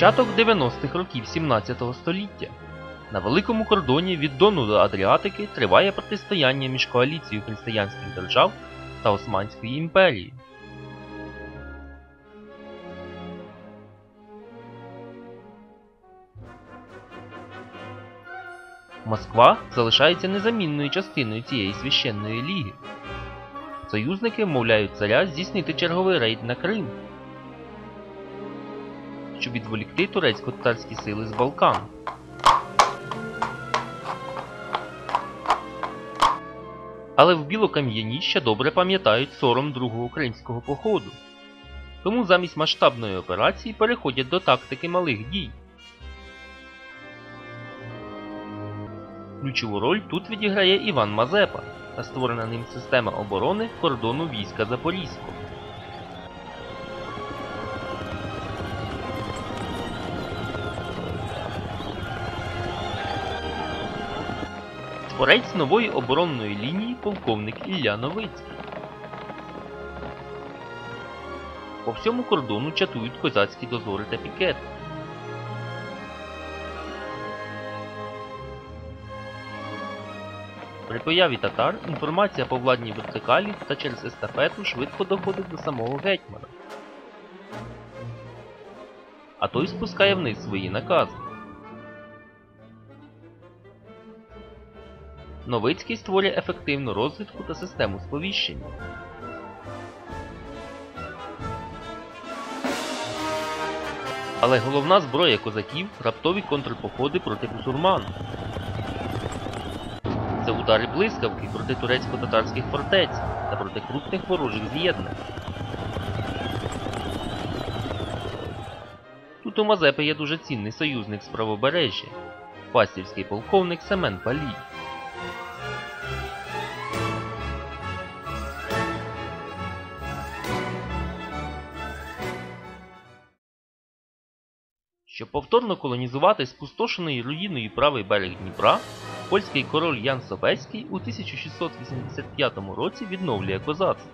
Початок 90-х років 17 століття. На великому кордоні від Дону до Адріатики триває протистояння між коаліцією християнських держав та Османської імперії. Москва залишається незамінною частиною цієї священної ліги. Союзники вмовляють царя здійснити черговий рейд на Крим, щоб відволікти турецько-татарські сили з Балкан. Але в Білокам'яні ще добре пам'ятають сором другого українського походу. Тому замість масштабної операції переходять до тактики малих дій. Ключову роль тут відіграє Іван Мазепа та створена ним система оборони кордону війська Запорізького. Творець нової оборонної лінії полковник Ілля Новицький. По всьому кордону чатують козацькі дозори та пікети. При появі татар інформація по владній вертикалі та через естафету швидко доходить до самого гетьмана. А той спускає вниз свої накази. Новицький створює ефективну розвідку та систему сповіщення. Але головна зброя козаків раптові контрпоходи проти бусурман. Це удари блискавки проти турецько-татарських фортець та проти крупних ворожих з'єднань. Тут у Мазепи є дуже цінний союзник з правобережжя пастівський полковник Семен Палій. Щоб повторно колонізувати спустошений руїною правий берег Дніпра, польський король Ян Собеський у 1685 році відновлює козацтво.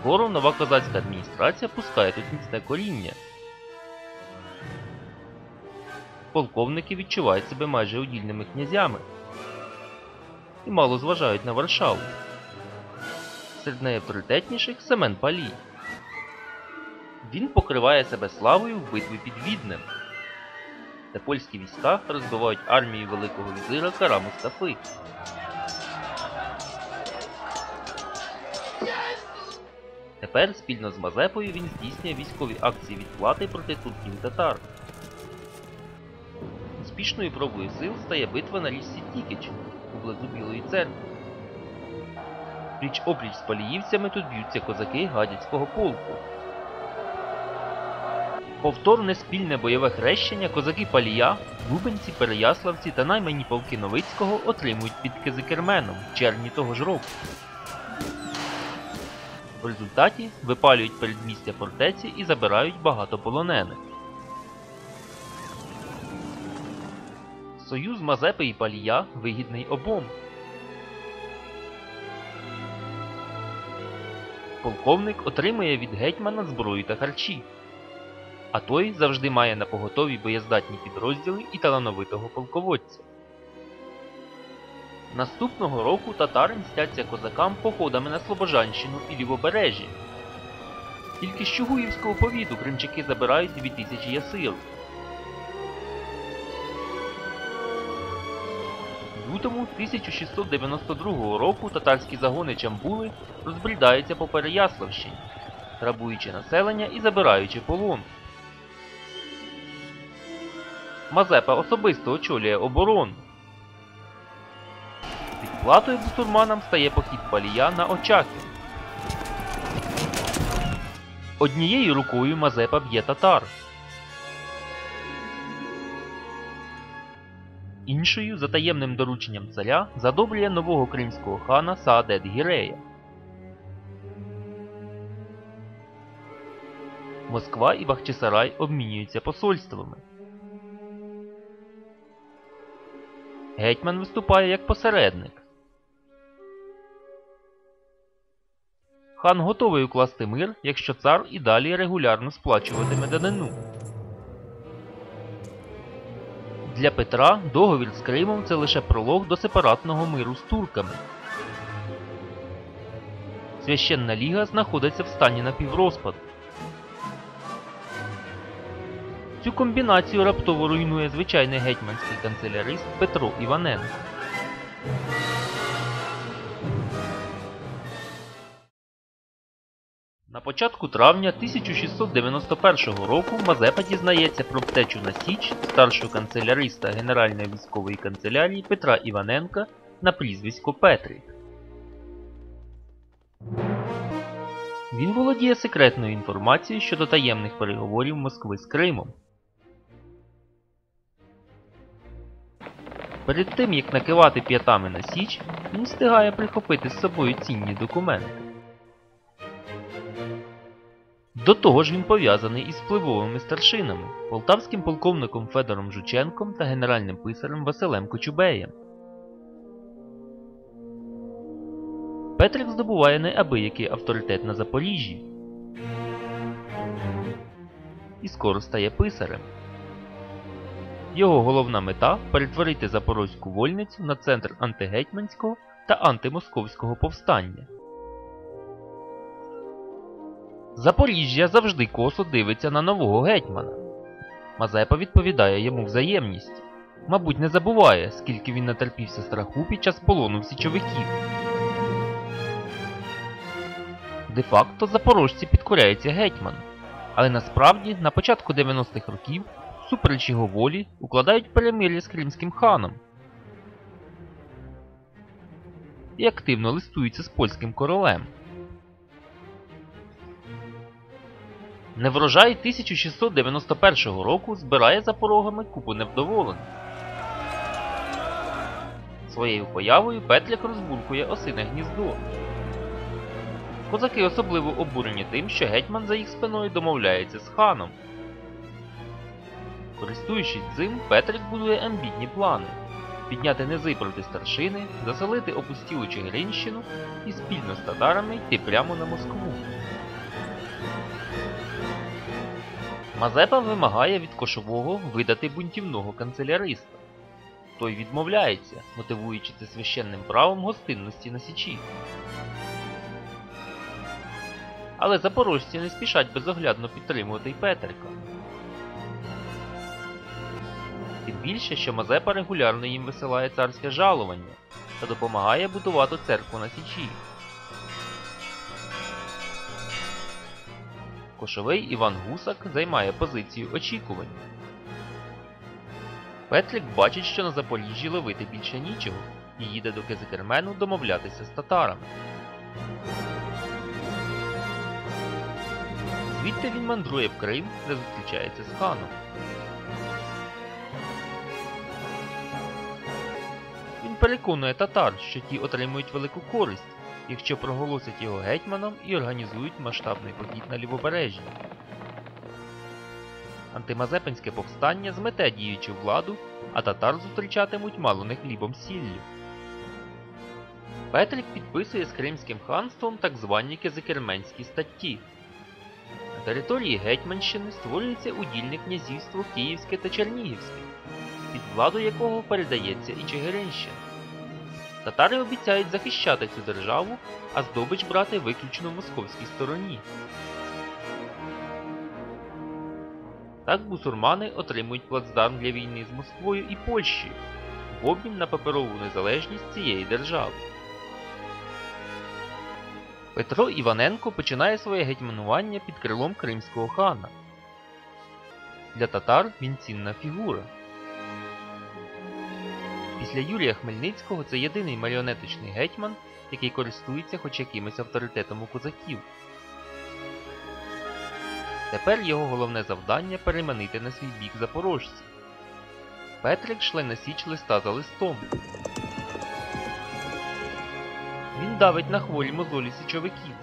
Скоро нова козацька адміністрація пускає тут міцне коріння. Полковники відчувають себе майже удільними князями і мало зважають на Варшаву. Серед найавторитетніших Семен Палій. Він покриває себе славою в битві під Віднем, де польські війська розбивають армію великого візира Кара Мустафи. Тепер спільно з Мазепою він здійснює військові акції відплати проти турків татар. Успішною пробою сил стає битва на річці Тікич поблизу Білої церкви. Пліч опліч з паліївцями тут б'ються козаки гадяцького полку. Повторне спільне бойове хрещення козаки Палія, Лубенці, Переяславці та наймані полки Новицького отримують під Кизикерменом в червні того ж року. В результаті випалюють передмістя фортеці і забирають багато полонених. Союз Мазепи і Палія вигідний обом. Полковник отримує від гетьмана зброю та харчі, а той завжди має на поготові боєздатні підрозділи і талановитого полководця. Наступного року татари мстяться козакам походами на Слобожанщину і Лівобережжя. Тільки з Чугуївського повіту кримчаки забирають 2000 ясиру. Лютому 1692 року татарські загони Чамбули розбрідаються по Переяславщині, грабуючи населення і забираючи полон. Мазепа особисто очолює оборону. Відплатою бусурманам стає похід палія на Очаків. Однією рукою Мазепа б'є татар. Іншою, за таємним дорученням царя, задобрює нового кримського хана Саадет Гірея. Москва і Бахчисарай обмінюються посольствами. Гетьман виступає як посередник. хан готовий укласти мир, якщо цар і далі регулярно сплачуватиме данину. Для Петра договір з Кримом це лише пролог до сепаратного миру з турками. Священна ліга знаходиться в стані напіврозпаду. Цю комбінацію раптово руйнує звичайний гетьманський канцелярист Петро Іваненко. Початку травня 1691 року Мазепа дізнається про втечу на Січ старшого канцеляриста Генеральної військової канцелярії Петра Іваненка на прізвисько Петрик. Він володіє секретною інформацією щодо таємних переговорів Москви з Кримом. Перед тим як накивати п'ятами на Січ, він встигає прихопити з собою цінні документи. До того ж він пов'язаний із впливовими старшинами, полтавським полковником Федором Жученком та генеральним писарем Василем Кочубеєм. Петрик здобуває неабиякий авторитет на Запоріжжі і скоро стає писарем. Його головна мета перетворити Запорозьку вольницю на центр антигетьманського та антимосковського повстання. Запоріжжя завжди косо дивиться на нового гетьмана. Мазепа відповідає йому взаємністю. Мабуть, не забуває, скільки він натерпівся страху під час полону січовиків. Де-факто запорожці підкоряються гетьману, але насправді на початку 90-х років, супереч його волі, укладають перемир'я з кримським ханом і активно листуються з польським королем. Неврожай 1691 року збирає за порогами купу невдоволених. Своєю появою Петрик розбуркує осине гніздо. Козаки особливо обурені тим, що гетьман за їх спиною домовляється з ханом. Користуючись цим, Петрик будує амбітні плани підняти низи проти старшини, заселити опустілу Чигиринщину і спільно з татарами йти прямо на Москву. Мазепа вимагає від кошового видати бунтівного канцеляриста. Той відмовляється, мотивуючи це священним правом гостинності на січі. Але запорожці не спішать безоглядно підтримувати й Петрика. Тим більше, що Мазепа регулярно їм висилає царське жалування та допомагає будувати церкву на січі. Кошовий Іван Гусак займає позицію очікування. Петрик бачить, що на Запоріжжі ловити більше нічого, і їде до Кезикермену домовлятися з татарами. Звідти він мандрує в Крим, де зустрічається з ханом. Він переконує татар, що ті отримують велику користь, якщо проголосять його гетьманом і організують масштабний похід на лівобережжя. Антимазепинське повстання змете діючу владу, а татар зустрічатимуть мало не хлібом сіллю. Петрик підписує з Кримським ханством так звані Кезикерменські статті. На території Гетьманщини створюється удільне князівство Київське та Чернігівське, під владу якого передається і Чигиринщина. Татари обіцяють захищати цю державу, а здобич брати виключно в московській стороні. Так бусурмани отримують плацдарм для війни з Москвою і Польщею в обмін на паперову незалежність цієї держави. Петро Іваненко починає своє гетьманування під крилом кримського хана. Для татар він цінна фігура. Після Юрія Хмельницького це єдиний маріонеточний гетьман, який користується хоч якимось авторитетом у козаків. Тепер його головне завдання переманити на свій бік запорожців. Петрик шле на січ листа за листом. Він давить на хворі мозолі січовиків,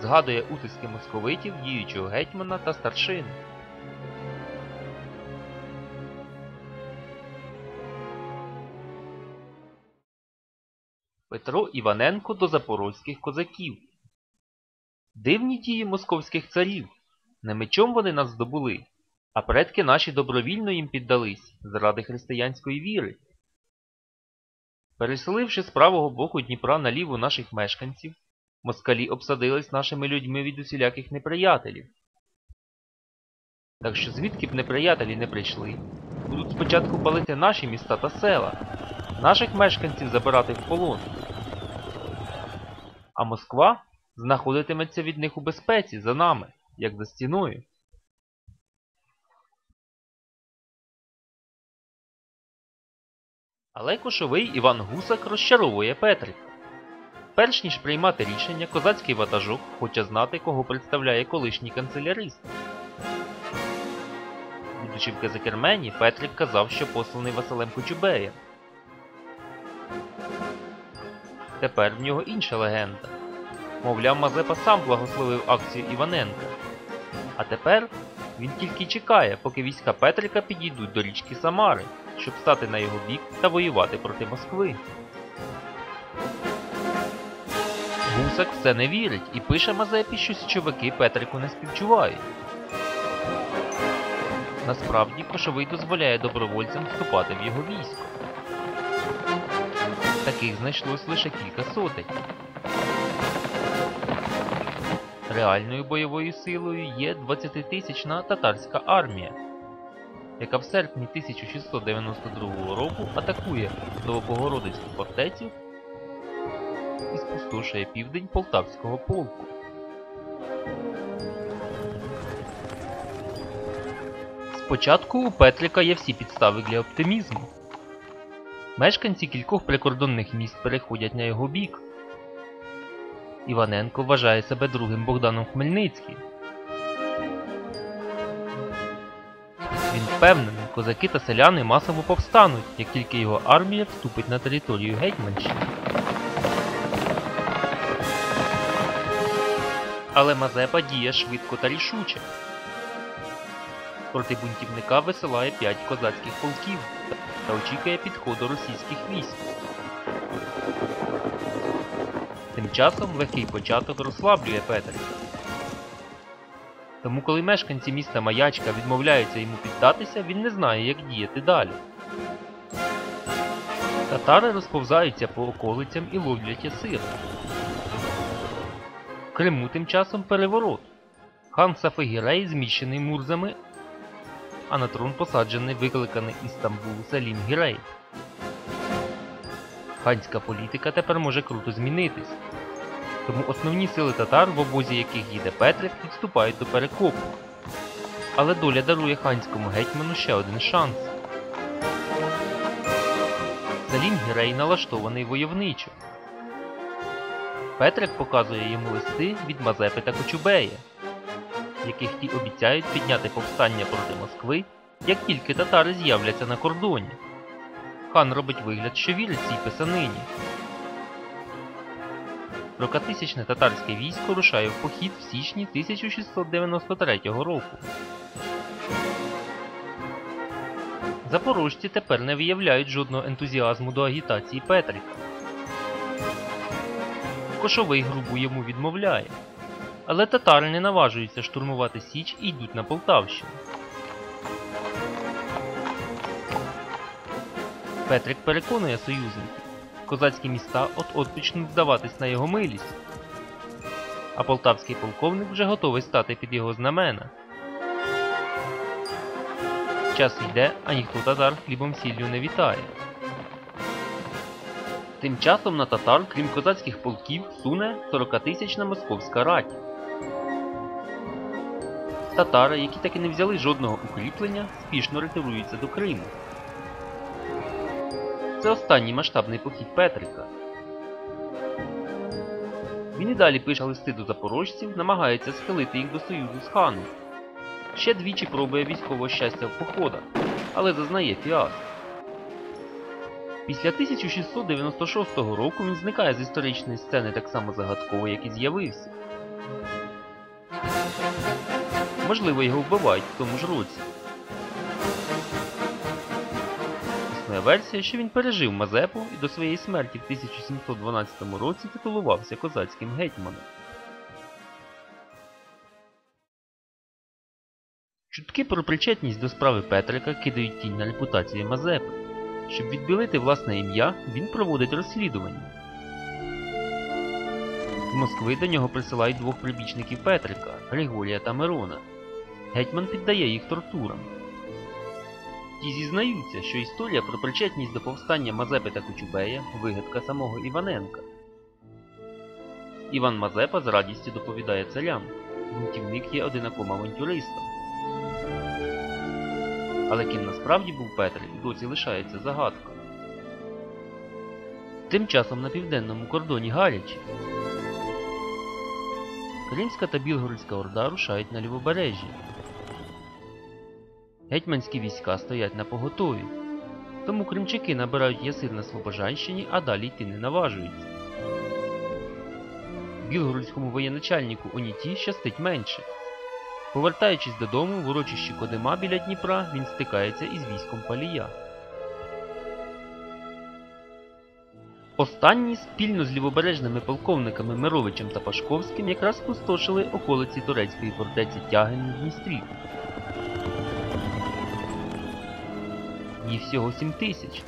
згадує утиски московитів, діючого гетьмана та старшини. Петро Іваненко до запорозьких козаків. Дивні дії московських царів. Не мечом вони нас здобули, а предки наші добровільно їм піддались заради християнської віри. Переселивши з правого боку Дніпра наліво наших мешканців, москалі обсадились нашими людьми від усіляких неприятелів. Так що звідки б неприятелі не прийшли, будуть спочатку палити наші міста та села, наших мешканців забирати в полон. А Москва знаходитиметься від них у безпеці за нами, як за стіною. Але кошовий Іван Гусак розчаровує Петрика. Перш ніж приймати рішення, козацький ватажок хоче знати, кого представляє колишній канцелярист. Будучи в Казакермені, Петрик казав, що посланий Василем Кочубеєм. Тепер в нього інша легенда. Мовляв, Мазепа сам благословив акцію Іваненка. А тепер він тільки чекає, поки війська Петрика підійдуть до річки Самари, щоб стати на його бік та воювати проти Москви. Гусак все не вірить і пише Мазепі, що січовики Петрику не співчувають. Насправді Кошовий дозволяє добровольцям вступати в його військо. Таких знайшлось лише кілька сотень. Реальною бойовою силою є 20-тисячна татарська армія, яка в серпні 1692 року атакує Новобогородицьку фортецю і спустошує південь Полтавського полку. Спочатку у Петрика є всі підстави для оптимізму. Мешканці кількох прикордонних міст переходять на його бік. Іваненко вважає себе другим Богданом Хмельницьким. Він впевнений, козаки та селяни масово повстануть, як тільки його армія вступить на територію Гетьманщини. Але Мазепа діє швидко та рішуче. Проти бунтівника висилає п'ять козацьких полків та очікує підходу російських військ. Тим часом легкий початок розслаблює Петрика. Тому коли мешканці міста Маячка відмовляються йому піддатися, він не знає, як діяти далі. Татари розповзаються по околицям і ловлять ясир. В Криму тим часом переворот. Хан Сафигірей зміщений мурзами, а на трон посаджений викликаний із Стамбулу Салім Гірей. Ханська політика тепер може круто змінитись. Тому основні сили татар, в обозі яких їде Петрик, відступають до перекопу. Але доля дарує ханському гетьману ще один шанс. Салім Гірей налаштований войовничо. Петрик показує йому листи від Мазепи та Кочубея, яких ті обіцяють підняти повстання проти Москви, як тільки татари з'являться на кордоні. Хан робить вигляд, що вірить цій писанині. Рокатисячне татарське військо рушає в похід в січні 1693 року. Запорожці тепер не виявляють жодного ентузіазму до агітації Петрика. Кошовий грубу йому відмовляє. Але татари не наважуються штурмувати Січ і йдуть на Полтавщину. Петрик переконує союзників, козацькі міста от-от почнуть здаватись на його милість, а полтавський полковник вже готовий стати під його знамена. Час йде, а ніхто татар хлібом сіллю не вітає. Тим часом на татар, крім козацьких полків, суне 40-тисячна московська рать. Татари, які таки не взяли жодного укріплення, спішно ретируються до Криму. Це останній масштабний похід Петрика. Він і далі пише листи до запорожців, намагається схилити їх до союзу з ханом. Ще двічі пробує військового щастя в походах, але зазнає фіаско. Після 1696 року він зникає з історичної сцени так само загадково, як і з'явився. Можливо, його вбивають в тому ж році. Існує версія, що він пережив Мазепу і до своєї смерті в 1712 році титулувався козацьким гетьманом. Чутки про причетність до справи Петрика кидають тінь на репутацію Мазепи. Щоб відбілити власне ім'я, він проводить розслідування. З Москви до нього присилають двох прибічників Петрика Григорія та Мирона. Гетьман піддає їх тортурам. Ті зізнаються, що історія про причетність до повстання Мазепи та Кочубея вигадка самого Іваненка. Іван Мазепа з радістю доповідає царям. Бунтівник є одинаком авантюристом. Але ким насправді був Петрик, досі лишається загадкою. Тим часом на південному кордоні гаряче. Кримська та Білгородська орда рушають на лівобережжя. Гетьманські війська стоять на поготові, тому кримчаки набирають ясир на Слобожанщині, а далі йти не наважуються. Білгородському воєначальнику Оніті щастить менше. Повертаючись додому в урочищі Кодима біля Дніпра, він стикається із військом Палія. Останні спільно з лівобережними полковниками Мировичем та Пашковським якраз спустошили околиці турецької фортеці Тягин на Дністрі. Їх всього 7 тисяч,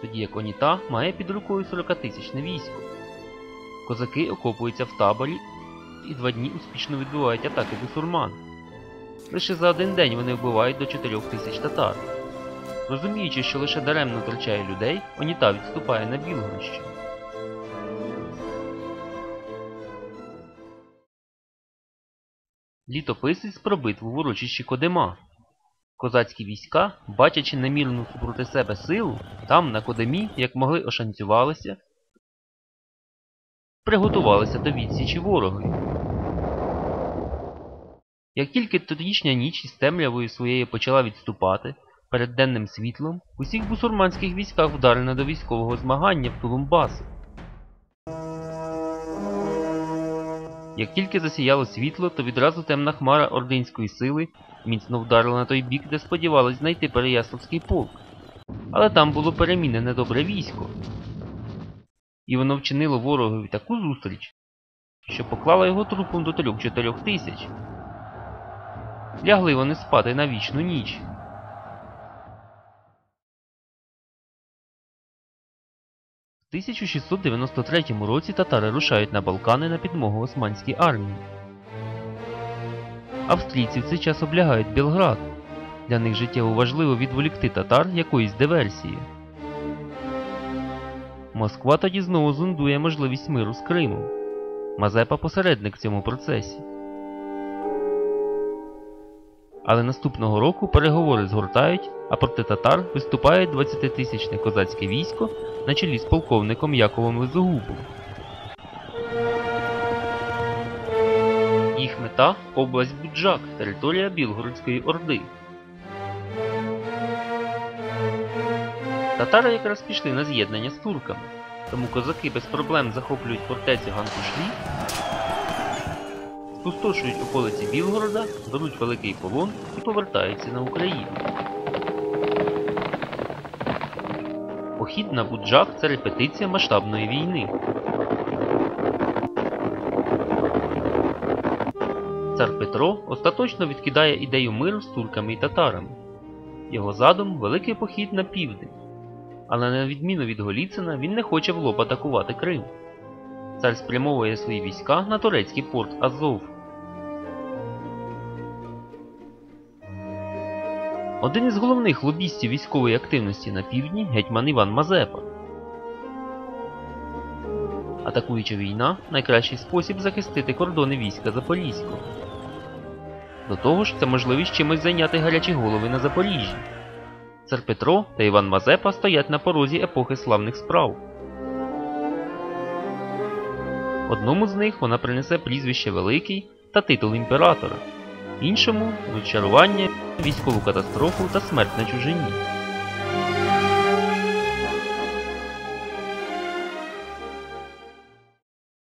тоді як Оніта має під рукою 40-тисячне військо. Козаки окопуються в таборі і два дні успішно відбивають атаки бусурман. Лише за один день вони вбивають до 4 тисяч татар. Розуміючи, що лише даремно втрачає людей, Оніта відступає на Білгородщину. Літописець про битву в урочищі Кодима. Козацькі війська, бачачи немірну супроти себе силу, там, на Кодимі, як могли ошанцювалися, приготувалися до відсічі ворогові. Як тільки тодішня ніч із темрявою своєю почала відступати, перед денним світлом усіх бусурманських військах вдарено до військового змагання в Тулумбасу. Як тільки засіяло світло, то відразу темна хмара ординської сили міцно вдарила на той бік, де сподівались знайти Переяславський полк. Але там було перемінене добре військо. І воно вчинило ворогові таку зустріч, що поклало його трупом до трьох-чотирьох тисяч. Лягли вони спати на вічну ніч. 1693 році татари рушають на Балкани на підмогу Османській армії. Австрійці в цей час облягають Білград. Для них життєво важливо відволікти татар якоїсь диверсії. Москва тоді знову зондує можливість миру з Кримом. Мазепа посередник в цьому процесі. Але наступного року переговори згортають, а проти татар виступає 20-тисячне козацьке військо на чолі з полковником Яковом Лизогубом. Їх мета область Буджак, територія Білгородської Орди. Татари якраз пішли на з'єднання з турками, тому козаки без проблем захоплюють фортецю Гантушлі, спустошують околиці Білгорода, беруть великий полон і повертаються на Україну. Похід на Буджак це репетиція масштабної війни. Цар Петро остаточно відкидає ідею миру з турками і татарами. Його задум великий похід на південь. Але на відміну від Голіцина, він не хоче в лоб атакувати Крим. Цар спрямовує свої війська на турецький порт Азов. Один із головних лобістів військової активності на півдні гетьман Іван Мазепа. Атакуюча війна найкращий спосіб захистити кордони війська Запорізького. До того ж, це можливість чимось зайняти гарячі голови на Запоріжжі. Цар Петро та Іван Мазепа стоять на порозі епохи славних справ. Одному з них вона принесе прізвище Великий та титул імператора, іншому розчарування, військову катастрофу та смерть на чужині.